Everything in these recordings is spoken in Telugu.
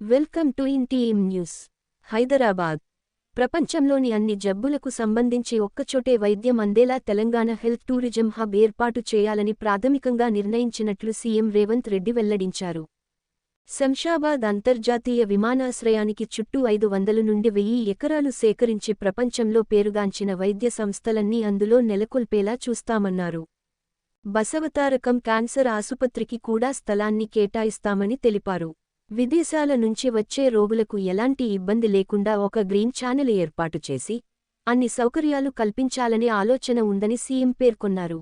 వెల్కమ్ టు ఇంటీఎం న్యూస్. హైదరాబాద్. ప్రపంచంలోని అన్ని జబ్బులకు సంబంధించి ఒక్కచోటే వైద్యం అందేలా తెలంగాణ హెల్త్ టూరిజం హబ్ ఏర్పాటు చేయాలని ప్రాథమికంగా నిర్ణయించినట్లు సీఎం రేవంత్ రెడ్డి వెల్లడించారు. శంషాబాద్ అంతర్జాతీయ విమానాశ్రయానికి చుట్టూ ఐదు వందలు నుండి వెయ్యి ఎకరాలు సేకరించి ప్రపంచంలో పేరుగాంచిన వైద్య సంస్థలన్నీ అందులో నెలకొల్పేలా చూస్తామన్నారు. బసవతారకం క్యాన్సర్ ఆసుపత్రికి కూడా స్థలాన్ని కేటాయిస్తామని తెలిపారు. విదేశాల నుంచి వచ్చే రోగులకు ఎలాంటి ఇబ్బంది లేకుండా ఒక గ్రీన్ ఛానెల్ ఏర్పాటు చేసి అన్ని సౌకర్యాలు కల్పించాలనే ఆలోచన ఉందని సీఎం పేర్కొన్నారు.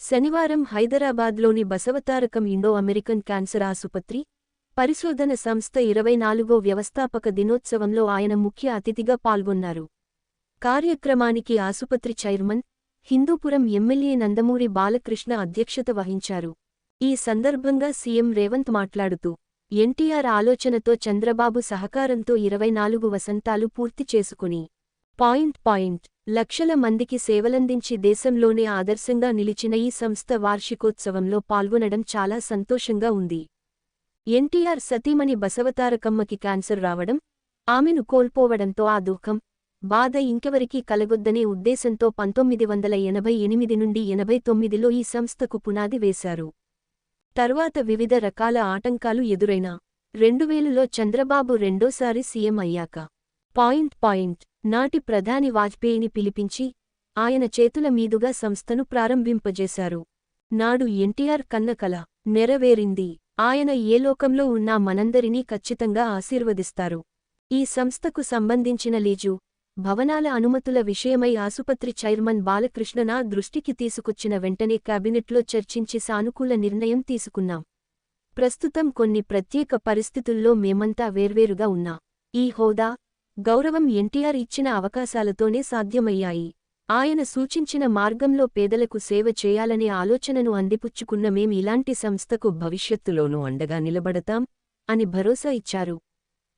శనివారం హైదరాబాద్లోని బసవతారకం ఇండో అమెరికన్ క్యాన్సర్ ఆసుపత్రి పరిశోధన సంస్థ ఇరవై నాలుగో వ్యవస్థాపక దినోత్సవంలో ఆయన ముఖ్య అతిథిగా పాల్గొన్నారు. కార్యక్రమానికి ఆసుపత్రి చైర్మన్ హిందూపురం ఎమ్మెల్యే నందమూరి బాలకృష్ణ అధ్యక్షత వహించారు. ఈ సందర్భంగా సీఎం రేవంత్ మాట్లాడుతూ ఎన్టీఆర్ ఆలోచనతో చంద్రబాబు సహకారంతో ఇరవై నాలుగు వసంతాలు పూర్తి చేసుకుని పాయింట్ పాయింట్ లక్షల మందికి సేవలందించి దేశంలోనే ఆదర్శంగా నిలిచిన ఈ సంస్థ వార్షికోత్సవంలో పాల్గొనడం చాలా సంతోషంగా ఉంది. ఎన్టీఆర్ సతీమణి బసవతారకమ్మకి క్యాన్సర్ రావడం ఆమెను కోల్పోవడంతో ఆ దుఃఖం బాధ ఇంకెవరికీ కలగొద్దనే ఉద్దేశంతో పంతొమ్మిది వందల ఎనభై ఎనిమిది నుండి ఎనభై తొమ్మిదిలో ఈ సంస్థకు పునాది వేశారు. తర్వాత వివిధ రకాల ఆటంకాలు ఎదురైనా రెండువేలులో చంద్రబాబు రెండోసారి సీఎం అయ్యాక పాయింట్ పాయింట్ నాటి ప్రధాని వాజ్పేయిని పిలిపించి ఆయన చేతుల మీదుగా సంస్థను ప్రారంభింపజేశారు. నాడు ఎన్టీఆర్ కన్న కల నెరవేరింది. ఆయన ఏ లోకంలో ఉన్నా మనందరినీ ఖచ్చితంగా ఆశీర్వదిస్తారు. ఈ సంస్థకు సంబంధించిన లీజు భవనాల అనుమతుల విషయమై ఆసుపత్రి చైర్మన్ బాలకృష్ణన దృష్టికి తీసుకొచ్చిన వెంటనే కేబినెట్లో చర్చించి సానుకూల నిర్ణయం తీసుకున్నాం. ప్రస్తుతం కొన్ని ప్రత్యేక పరిస్థితుల్లో మేమంతా వేర్వేరుగా ఉన్నా. ఈ హోదా గౌరవం ఎన్టీఆర్ ఇచ్చిన అవకాశాలతోనే సాధ్యమయ్యాయి. ఆయన సూచించిన మార్గంలో పేదలకు సేవ చేయాలనే ఆలోచనను అందిపుచ్చుకున్న మేం ఇలాంటి సంస్థకు భవిష్యత్తులోనూ అండగా నిలబడతాం అని భరోసా ఇచ్చారు.